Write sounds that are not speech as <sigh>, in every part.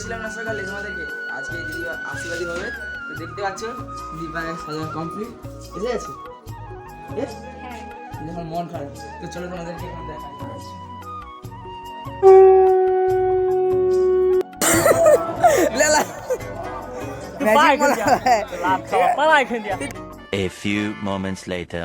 বলেছিলাম না সকালে তোমাদেরকে আজকে দিদি আশীর্বাদী হবে তো দেখতে পাচ্ছ দিদি পায়ে সাজানো কমপ্লিট এসে গেছে? যখন মন খারাপ। তো চলো তোমাদেরকে এখন লেলা। হ্যাঁ। A few moments later.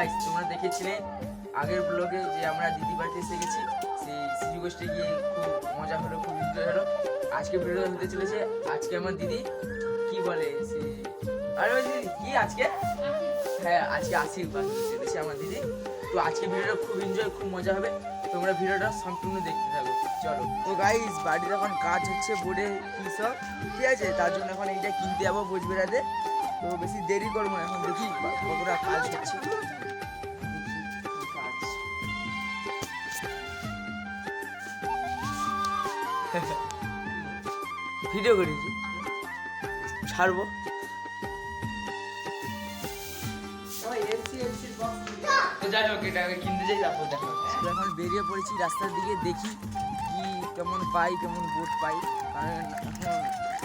Guys তোমরা দেখেছিলে আগের ব্লগে যে আমরা দিদি বাড়িতে এসে গেছি, সেই শ্রীগোষ্ঠী গিয়ে খুব মজা হলো, খুব এনজয় হলো। আজকে ভিডিও হতে চলেছে, আজকে আমার দিদি কি বলে, সে আরে দিদি কি আজকে? হ্যাঁ আজকে আশীর্বাদ চলেছে আমার দিদি। তো আজকে ভিডিওটা খুব এনজয় খুব মজা হবে। তোমরা ভিডিওটা সম্পূর্ণ দেখতে থাকো। চলো। তো গাইস বাড়িতে এখন কাজ হচ্ছে বোর্ডে কি সব? ঠিক আছে, তার জন্য এখন এইটা কিনতে যাব বোঝবেড়াতে তো বেশি দেরি করব এখন, দেখি কতটা কাজ হচ্ছে। ভিডিও করেছি। ছাড়বো। এখন বেরিয়ে পড়েছি রাস্তার দিকে দেখি কি কেমন পাই কেমন বোট পাই। কারণ এখন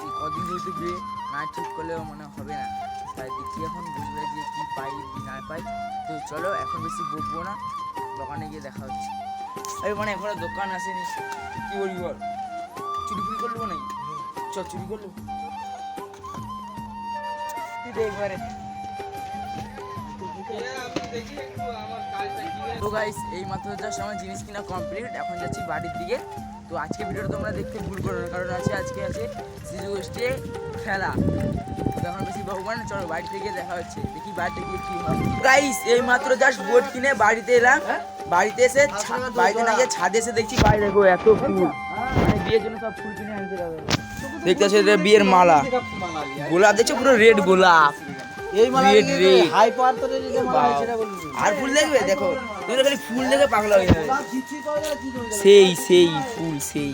এই কদিন যেহেতু বিয়ে না ঠিক করলেও মনে হবে না। তাই দেখি এখন বুঝবে যে কি পাই কি না পাই। তো চলো এখন বেশি বকবো না দোকানে গিয়ে দেখা হচ্ছে। আরে মানে এখনও দোকান আসেনি। কি বলবি বল? চুরি ফুরি করব নাকি? চ চুরি তুই দেখবারে তো গাইস এই মাত্র জাস্ট আমার জিনিস কিনা কমপ্লিট এখন যাচ্ছি বাড়ির দিকে। তো আজকে ভিডিওটা তোমরা দেখতে ভুল করো না কারণ আছে আজকে আছে শিশু গোষ্ঠী খেলা। তো এখন বেশি ভগবান চলো বাড়িতে গিয়ে দেখা হচ্ছে। দেখি বাড়িতে গিয়ে কি হয়। গাইস এই মাত্র জাস্ট বোট কিনে বাড়িতে এলাম। বাড়িতে এসে ছা- বাড়িতে না গিয়ে ছাদে এসে দেখছি বাইরে দেখো এত ফুল। বিয়ের জন্য সব ফুল কিনে আনতে হবে দেখতে পাচ্ছ এটা বিয়ের মালা। গোলাপ দেখছ? পুরো রেড গোলাপ। এই মালা Red, red। হাই পাওয়ার তো রেডি মালা সেটা বলবি আর ফুল দেখবে? দেখো। তুমি খালি ফুল দেখে পাগলা হয়ে যাবে। খিচি পাওয়া গেলে কি করবে সেই সেই ফুল সেই।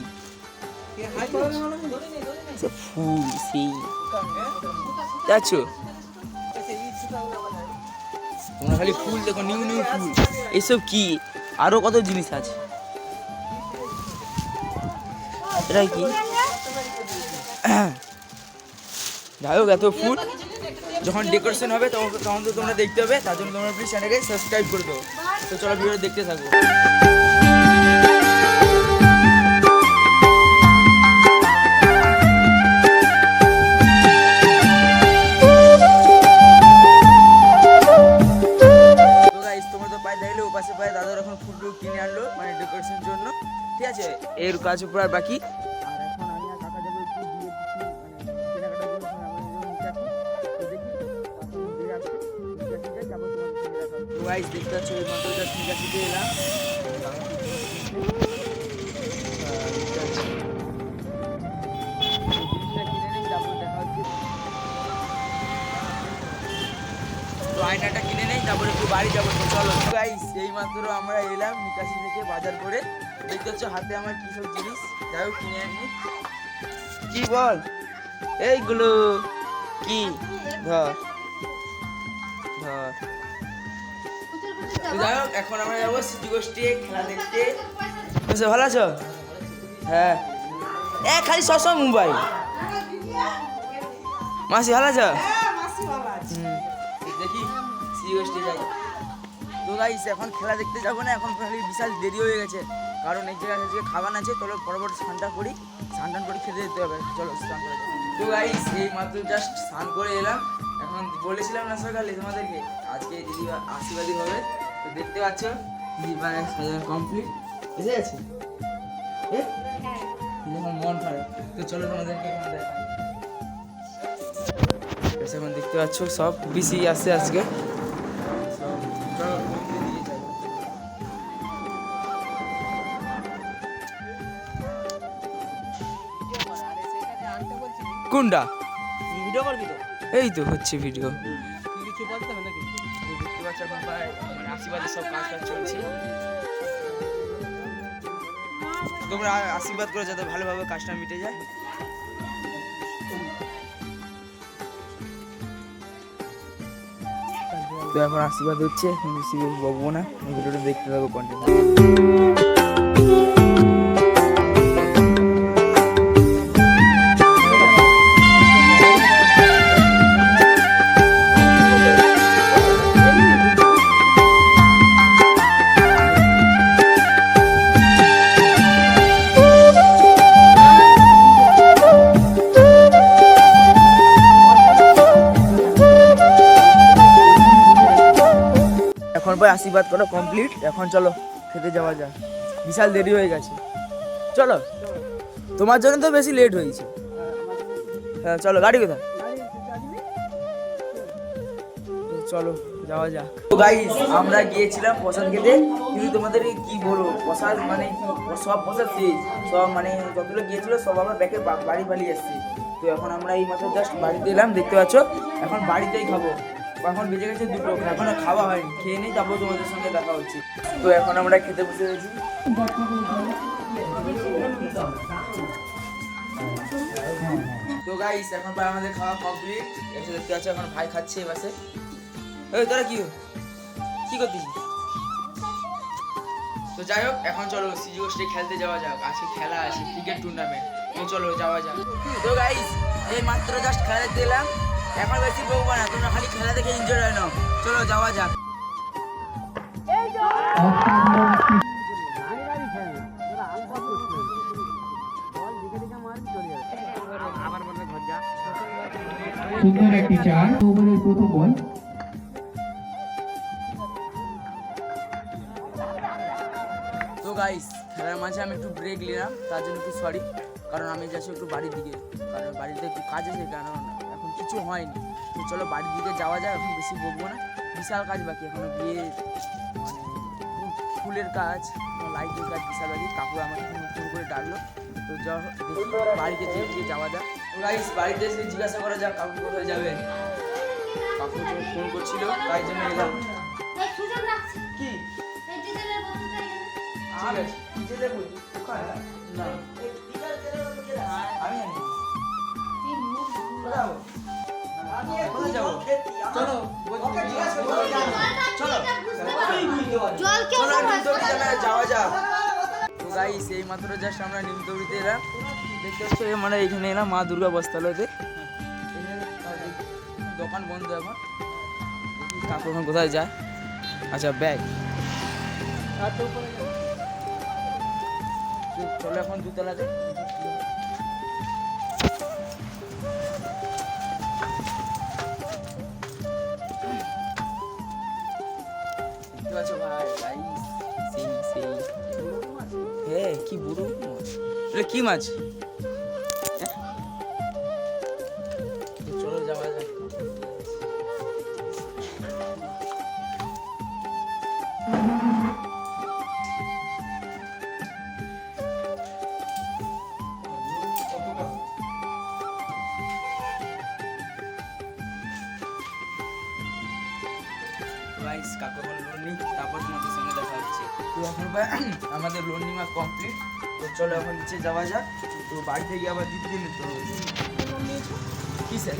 ফুল সেই। তোমরা খালি ফুল দেখো নিউ নিউ ফুল। এসব কি? আরও কত জিনিস আছে? এটা কি? যাই হোক, এত ফুল। যখন ডেকোরেশন হবে, তখন তখন তো তোমরা দেখতে হবে, তার জন্য তোমরা প্লিজ চ্যানেলকে সাবস্ক্রাইব করে দেবো তো চলো ভিডিও দেখতে থাকো। তো পায়ে দাদার দাদা এখন ফুল টুক কিনে আনলো মানে ডেকোরেশন জন্য। ঠিক আছে এর কাজ উপর আর বাকি। আর এখন আমি আর কাকা যাব একটু বিয়ে মানে কেনাকাটার জন্য এখন আমাদের জন্য নিতে আসি। তো আয়নাটা কিনে নেই তারপরে একটু বাড়ি যাব। চলো গাইস এই মাত্র আমরা এলাম নিকাশি থেকে বাজার করে। দেখতে হচ্ছে হাতে আমার কী সব জিনিস যাই হোক কিনে আনি। কি বল? এইগুলো কি? ধর। ধর। যাই হোক এখন আমরা যাব সিটি গোষ্ঠী খেলা দেখতে। ভালো আছো? হ্যাঁ। এ খালি সবসময় মোবাইল মাসি ভালো আছো? দেখি সিওএসটি যাই তো গাইস এখন খেলা দেখতে যাব না, এখন বিশাল দেরি হয়ে গেছে। কারণ এই জায়গায় আজকে খাবার আছে, চলো পরবর্তী স্নানটা করি স্নান টান করে খেতে যেতে হবে। চলো স্নান করে। তো গাইস এই মাত্র জাস্ট স্নান করে এলাম। এখন বলেছিলাম না সকালে তোমাদেরকে, আজকে দিদি আশীর্বাদী হবে। তো দেখতে পাচ্ছ দিদি পায়ে সাজানো কমপ্লিট এসে গেছে? মন খারাপ। তো চলো তোমাদেরকে এখন দেখতে পাচ্ছ, সব বিসি আসছে আজকে। কোনটা? ভিডিও করবি তো? এই তো হচ্ছে ভিডিও কিছু বলতে হবে নাকি তো দেখতে পাচ্ছ এখন প্রায় মানে আশীর্বাদের সব কাজ টাজ চলছে তোমরা আশীর্বাদ করে যাতে ভালোভাবে কাজটা মিটে যায়। তো এখন আশীর্বাদ হচ্ছে বকবো না ভিডিওটা দেখতে থাকো কন্টিনিউ আশীর্বাদ করো কমপ্লিট এখন চলো, খেতে যাওয়া যাক। বিশাল দেরি হয়ে গেছে। চলো, তোমার জন্য তো বেশি লেট হয়েছে। হ্যাঁ চলো, গাড়ি কোথায়? চলো, যাওয়া যাক। তো গাইস আমরা গিয়েছিলাম প্রসাদ খেতে, কিন্তু তোমাদের কি বলব, প্রসাদ মানে সব প্রসাদ শেষ সব মানে যতগুলো গিয়েছিল, সব আবার ব্যাকে বাড়ি পালিয়ে এসছে। তো এখন আমরা এই মাত্র জাস্ট বাড়িতে এলাম, দেখতে পাচ্ছ? এখন বাড়িতেই খাব। এখন বেজে গেছে দুটো, এখনও খাওয়া হয়নি। খেয়ে নেই তারপর তোমাদের সঙ্গে দেখা হচ্ছে। তো এখন আমরা খেতে বসে গেছি তো গাইস এখন প্রায় আমাদের খাওয়া কমপ্লিট এসে দেখতে পাচ্ছ, এখন ভাই খাচ্ছে এই বাসে এই, তোরা কি? কি করছিস তো যাই হোক, এখন চলো, সিজি গোষ্ঠী খেলতে যাওয়া যাক। আজকে খেলা আছে ক্রিকেট টুর্নামেন্ট তো চলো, যাওয়া যাক। তো গাইস এই মাত্র জাস্ট খেলা দেখতে এলাম এখন বেশি বলব না তোমরা খালি খেলা দেখে এনজয় হয় নাও। চলো যাওয়া যাক। সুন্দর একটি চার ওভারের প্রথম বল। তো গাইস খেলার মাঝে আমি একটু ব্রেক নিলাম তার জন্য একটু সরি কারণ আমি যাচ্ছি একটু বাড়ির দিকে কারণ বাড়িতে একটু কাজ আছে কারণ কিছু হয়নি। তো চলো বাড়ির দিকে যাওয়া যায় এখন বেশি বকবো না। বিশাল কাজ বাকি, এখনও বিয়ে মানে ফুলের কাজ লাইটের কাজ, বিশাল বাকি। কাকু আমাকে ফোন করে ডাকলো। তো বাড়িতে গিয়ে যাওয়া যাক। গাইস বাড়িতে এসে জিজ্ঞাসা করা যাক, কাকু কোথায় যাবে? কাকু ফোন করছিল, তাই জন্য এলাম। কি? আমি চলো যাওয়া যাক। তো গাইস এই মাত্র জাস্ট আমরা নিমতৌড়িতে এলাম। দেখতে পাচ্ছ এই মানে এখানে এলাম মা দুর্গা বস্তালতে দোকান বন্ধ এখন। কাকু এখন কোথায় যায়? আচ্ছা ব্যাগ চলো এখন দুতলাতে। কি বুড়ো? কি মাছ? গাইস কাকু এখন লোন নিই তারপর তোমাদের সঙ্গে দেখা হচ্ছে। তো এখন <clears throat> আমাদের লোন নেওয়া কমপ্লিট তো চলো এখন নিচে যাওয়া যাক। তো বাড়ি থেকে আবার দিতে দিলে তো কি স্যার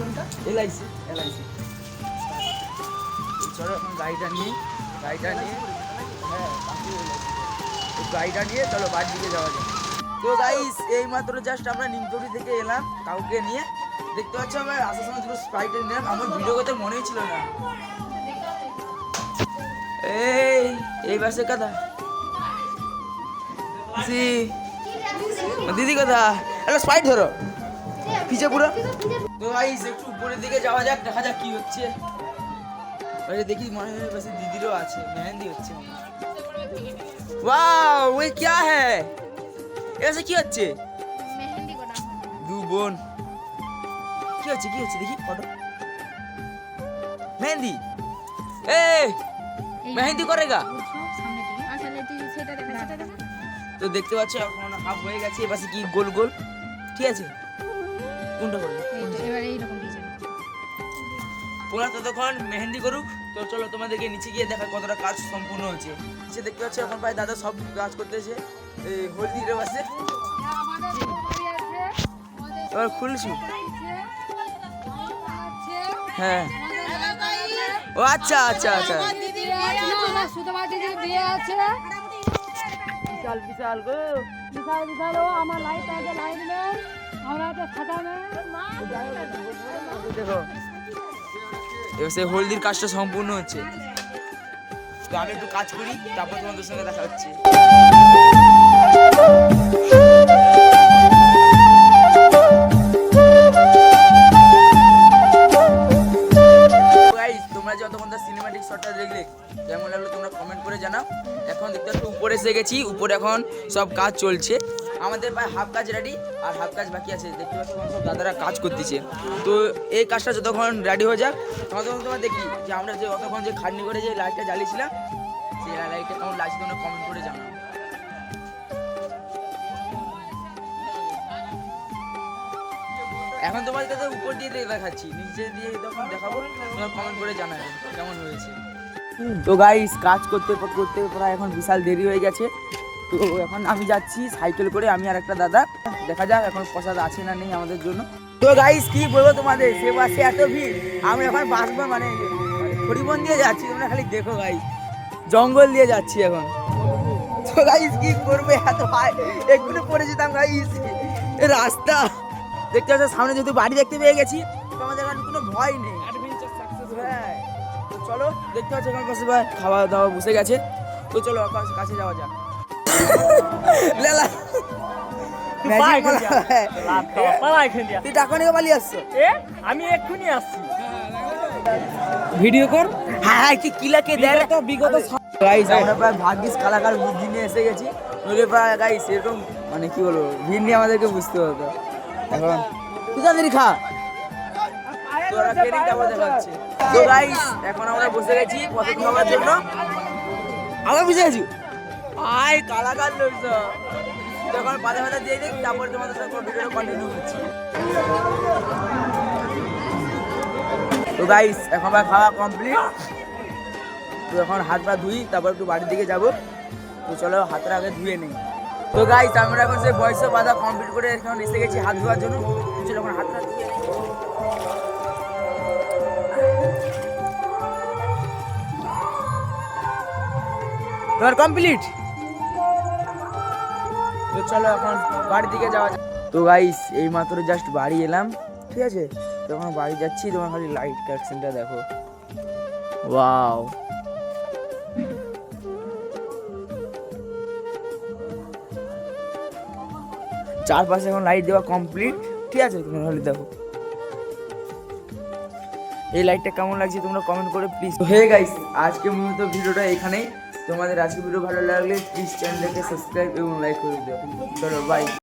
এলআইসি এলআইসি চলো এখন গাড়িটা নিই গাড়িটা নিয়ে হ্যাঁ গাড়িটা নিয়ে চলো বাড়ির দিকে যাওয়া যাক। তো গাইস এই মাত্র জাস্ট আমরা নিমতলি থেকে এলাম কাউকে নিয়ে। দেখতে পাচ্ছ আমার আসার সময় দুটো স্প্রাইট নিলাম। আমার ভিডিও করতে মনেই ছিল না। এই এই বাসে কথা সি দিদি কথা একটা স্পাইট ধরো পিছে পুরো তো গাইস একটু উপরের দিকে যাওয়া যাক দেখা যাক কি হচ্ছে ওই যে দেখি মনে হয় বাসে দিদিরও আছে মেহেন্দি হচ্ছে ওয়াও ওই क्या है এসে কি হচ্ছে মেহেন্দি গোনা দু বোন কি হচ্ছে কি হচ্ছে দেখি ফটো মেহেন্দি এই মেহেন্দি করেগা? সেটা দেখা তো দেখতে পাচ্ছ এখন হাফ হয়ে গেছে এপাশে কি গোল গোল? ঠিক আছে? কোনটা করবে? এবার এইরকম ডিজাইন ওরা ততক্ষণ মেহেন্দি করুক। তো চলো তোমাদেরকে নিচে গিয়ে দেখা কতটা কাজ সম্পূর্ণ হয়েছে। নিচে দেখতে পাচ্ছি এখন প্রায় দাদা সব কাজ করতেছে এই হলদি রে বাসে এবার খুলছি। হ্যাঁ। ও আচ্ছা আচ্ছা আচ্ছা। সুতমা দিদির বিয়ে আছে বিশাল বিশাল গো বিশাল বিশাল ও আমার লাইট আছে লাইট নেই আমরা তো ছাতা দেখো এবার সেই হলদির কাজটা সম্পূর্ণ হচ্ছে তো আমি একটু কাজ করি তারপর তোমাদের সঙ্গে দেখা হচ্ছে শটটা দেখলে কেমন লাগল তোমরা কমেন্ট করে জানাও। এখন দেখতে একটু উপরে এসে গেছি, উপরে এখন সব কাজ চলছে। আমাদের প্রায় হাফ কাজ রেডি আর হাফ কাজ বাকি আছে। দেখতে পাচ্ছ সব দাদারা কাজ করতেছে। তো এই কাজটা যতক্ষণ রেডি হয়ে যাক তখন তোমরা দেখি যে আমরা যে অতক্ষণ যে খাটনি করে যে লাইটটা জ্বালিয়েছিলাম, সেই লাইটটা কেমন লাগছে তোমরা কমেন্ট করে জানাও। এখন তোমাদের কাছে উপর দিয়ে দেখাচ্ছি, নিচে দিয়ে তখন দেখাবো, তোমরা কমেন্ট করে জানাবে কেমন হয়েছে। তো গাইস কাজ করতে করতে প্রায় এখন বিশাল দেরি হয়ে গেছে। তো এখন আমি যাচ্ছি সাইকেল করে, আমি আর একটা দাদা। দেখা যাক এখন প্রসাদ আছে না নেই আমাদের জন্য। তো গাইস কি বলব তোমাদের? সে বাসে এত ভিড় আমি এখন বাসবো মানে হরিবন দিয়ে যাচ্ছি, তোমরা খালি দেখো গাইস জঙ্গল দিয়ে যাচ্ছি এখন। তো গাইস কি করবে এত ভাই একটু পরে যেতাম গাইস রাস্তা। দেখতে পাচ্ছ সামনে যেহেতু বাড়ি দেখতে পেয়ে গেছি তো আমাদের এখন কোনো ভয় নেই। হ্যাঁ। তো চলো দেখতে পাচ্ছ পাশে ভাই খাওয়া দাওয়া বসে গেছে। তো চলো কাছে- যাওয়া যাক। <laughs> লেলা। হয়। <laughs> তুই পালিয়ে আসছো? আমি এক্ষুনি আসছি। ভিডিও কর। হ্যাঁ কি কিলাকে দেয় তো বিগত গাইস আমরা প্রায় ভাগ্যিস কালাকার বুদ্ধি নিয়ে এসে গেছি। নইলে প্রায় গাইস এরকম মানে কি বলব ভিড় নিয়ে আমাদেরকে বুঝতে হতো। এখন তুই খা। তোরা ট্রেনিং তারপর দেখাচ্ছে তো গাইস এখন আমরা বসে গেছি পছন্দ খাবার জন্য। আবার বসে গেছি আয় কালাকার লোক তখন পাতা পাতা দিয়ে দিই তারপরে তোমাদের সঙ্গে ভিডিওটা কন্টিনিউ করছি। তো গাইস এখন আমার খাওয়া কমপ্লিট তো এখন হাত পা ধুই তারপর একটু বাড়ির দিকে যাব। তো চলো হাতটা আগে ধুয়ে নেই। তো গাইস আমরা এখন সে বয়স বাধা কমপ্লিট করে এখন এসে গেছি হাত ধোয়ার জন্য। তো চলো এখন হাতটা তোমার কমপ্লিট তো চলো এখন বাড়ির দিকে যাওয়া যাক। তো গাইস এই মাত্র জাস্ট বাড়ি এলাম, ঠিক আছে? তখন বাড়ি যাচ্ছি, তোমার খালি লাইট কালেকশনটা দেখো। ওয়াও চারপাশে এখন লাইট দেওয়া কমপ্লিট ঠিক আছে, তোমরা হলে দেখো। এই লাইটটা কেমন লাগছে তোমরা কমেন্ট করে প্লিজ হয়ে গাইস আজকে মূলত ভিডিওটা এখানেই। তোমাদের আজকে ভিডিও ভালো লাগলে প্লিজ চ্যানেলটাকে সাবস্ক্রাইব এবং লাইক করে দিও। চলো বাই